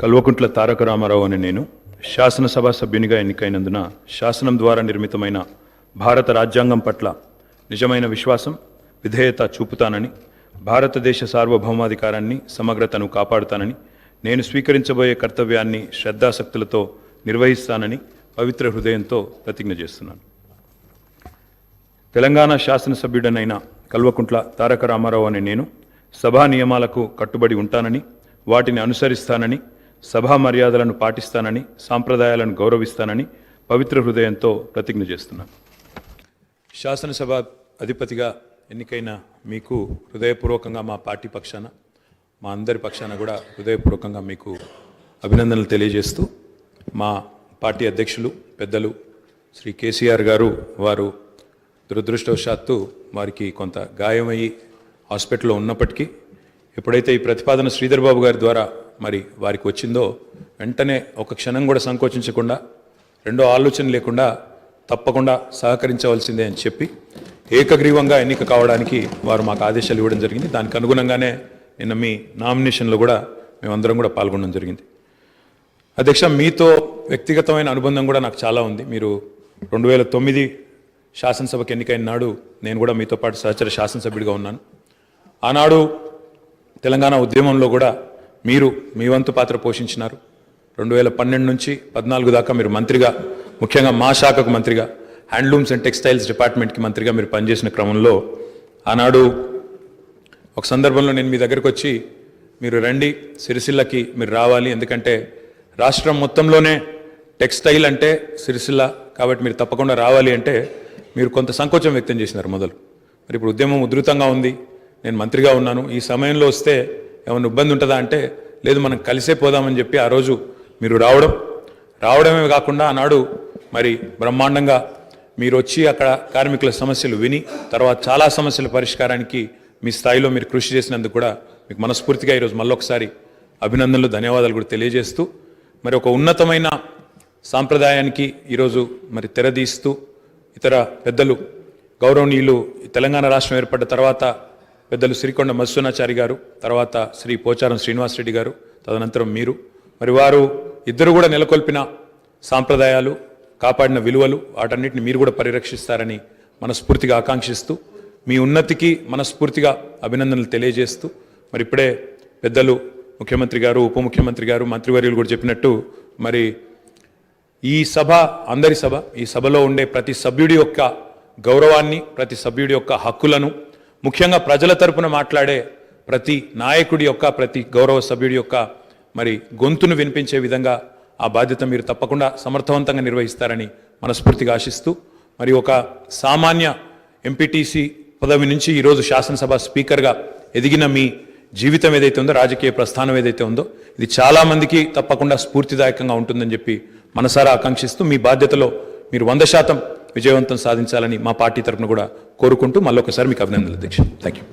కల్వకుంట్ల తారక రామారావు అనే నేను శాసనసభ సభ్యునిగా ఎన్నికైనందున శాసనం ద్వారా నిర్మితమైన భారత రాజ్యాంగం పట్ల నిజమైన విశ్వాసం విధేయత చూపుతానని భారతదేశ సార్వభౌమాధికారాన్ని సమగ్రతను కాపాడుతానని నేను స్వీకరించబోయే కర్తవ్యాన్ని శ్రద్ధాశక్తులతో నిర్వహిస్తానని పవిత్ర హృదయంతో ప్రతిజ్ఞ చేస్తున్నాను. తెలంగాణ శాసనసభ్యుడనైన కల్వకుంట్ల తారక రామారావు అనే నేను సభా నియమాలకు కట్టుబడి ఉంటానని వాటిని అనుసరిస్తానని సభా మర్యాదలను పాటిస్తానని సాంప్రదాయాలను గౌరవిస్తానని పవిత్ర హృదయంతో ప్రతిజ్ఞ చేస్తున్నాను. శాసనసభ అధిపతిగా ఎన్నికైన మీకు హృదయపూర్వకంగా మా పార్టీ పక్షాన మా అందరి పక్షాన కూడా హృదయపూర్వకంగా మీకు అభినందనలు తెలియజేస్తూ మా పార్టీ అధ్యక్షులు పెద్దలు శ్రీ కేసీఆర్ గారు వారు దురదృష్టవశాత్తు వారికి కొంత గాయమయ్యి హాస్పిటల్లో ఉన్నప్పటికీ ఎప్పుడైతే ఈ ప్రతిపాదన శ్రీధర్ బాబు గారి ద్వారా మరి వారికి వచ్చిందో వెంటనే ఒక క్షణం కూడా సంకోచించకుండా రెండో ఆలోచన లేకుండా తప్పకుండా సహకరించవలసిందే అని చెప్పి ఏకగ్రీవంగా ఎన్నిక కావడానికి వారు మాకు ఆదేశాలు ఇవ్వడం జరిగింది. దానికి అనుగుణంగానే నిన్న మీ నామినేషన్లో కూడా మేమందరం కూడా పాల్గొనడం జరిగింది. అధ్యక్ష మీతో వ్యక్తిగతమైన అనుబంధం కూడా నాకు చాలా ఉంది. మీరు రెండు వేల తొమ్మిది శాసనసభకు ఎన్నికైన నాడు నేను కూడా మీతో పాటు సహచర శాసనసభ్యుడిగా ఉన్నాను. ఆనాడు తెలంగాణ ఉద్యమంలో కూడా మీరు మీ వంతు పాత్ర పోషించినారు. రెండు వేల పన్నెండు నుంచి పద్నాలుగు దాకా మీరు మంత్రిగా ముఖ్యంగా మా శాఖకు మంత్రిగా హ్యాండ్లూమ్స్ అండ్ టెక్స్టైల్స్ డిపార్ట్మెంట్కి మంత్రిగా మీరు పనిచేసిన క్రమంలో ఆనాడు ఒక సందర్భంలో నేను మీ దగ్గరకు వచ్చి మీరు రండి సిరిసిల్లకి మీరు రావాలి. ఎందుకంటే రాష్ట్రం మొత్తంలోనే టెక్స్టైల్ అంటే సిరిసిల్ల కాబట్టి మీరు తప్పకుండా రావాలి అంటే మీరు కొంత సంకోచం వ్యక్తం చేసినారు మొదలు. మరి ఇప్పుడు ఉద్యమం ఉధృతంగా ఉంది. నేను మంత్రిగా ఉన్నాను. ఈ సమయంలో వస్తే ఏమైనా ఇబ్బంది ఉంటుందా అంటే లేదు మనం కలిసే పోదామని చెప్పి ఆ రోజు మీరు రావడం. రావడమే కాకుండా ఆనాడు మరి బ్రహ్మాండంగా మీరు వచ్చి అక్కడ కార్మికుల సమస్యలు విని తర్వాత చాలా సమస్యల పరిష్కారానికి మీ స్థాయిలో మీరు కృషి చేసినందుకు కూడా మీకు మనస్ఫూర్తిగా ఈరోజు మళ్ళొకసారి అభినందనలు ధన్యవాదాలు కూడా తెలియజేస్తూ మరి ఒక ఉన్నతమైన సాంప్రదాయానికి ఈరోజు మరి తెరదీస్తూ ఇతర పెద్దలు గౌరవనీయులు ఈ తెలంగాణ రాష్ట్రం ఏర్పడ్డ తర్వాత పెద్దలు శ్రీకొండ మత్స్యనాచారి గారు తర్వాత శ్రీ పోచారం శ్రీనివాసరెడ్డి గారు తదనంతరం మీరు. మరి వారు ఇద్దరు కూడా నెలకొల్పిన సాంప్రదాయాలు కాపాడిన విలువలు వాటన్నిటిని మీరు కూడా పరిరక్షిస్తారని మనస్ఫూర్తిగా ఆకాంక్షిస్తూ మీ ఉన్నతికి మనస్ఫూర్తిగా అభినందనలు తెలియజేస్తూ మరి ఇప్పుడే పెద్దలు ముఖ్యమంత్రి గారు ఉప ముఖ్యమంత్రి గారు మంత్రివర్యులు కూడా చెప్పినట్టు మరి ఈ సభ అందరి సభ ఈ సభలో ఉండే ప్రతి సభ్యుడి యొక్క గౌరవాన్ని ప్రతి సభ్యుడి యొక్క హక్కులను ముఖ్యంగా ప్రజల తరపున మాట్లాడే ప్రతి నాయకుడి యొక్క ప్రతి గౌరవ సభ్యుడి యొక్క మరి గొంతును వినిపించే విధంగా ఆ బాధ్యత మీరు తప్పకుండా సమర్థవంతంగా నిర్వహిస్తారని మనస్ఫూర్తిగా ఆశిస్తూ మరి ఒక సామాన్య ఎంపీటీసీ పదవి నుంచి ఈరోజు శాసనసభ స్పీకర్గా ఎదిగిన మీ జీవితం ఏదైతే ఉందో రాజకీయ ప్రస్థానం ఏదైతే ఉందో ఇది చాలామందికి తప్పకుండా స్ఫూర్తిదాయకంగా ఉంటుందని చెప్పి మనసారా ఆకాంక్షిస్తూ మీ బాధ్యతలో మీరు వంద శాతం విజయవంతం సాధించాలని మా పార్టీ తరఫున కూడా కోరుకుంటూ మళ్ళీ ఒకసారి మీకు అభినందనలు అధ్యక్ష థ్యాంక్ యూ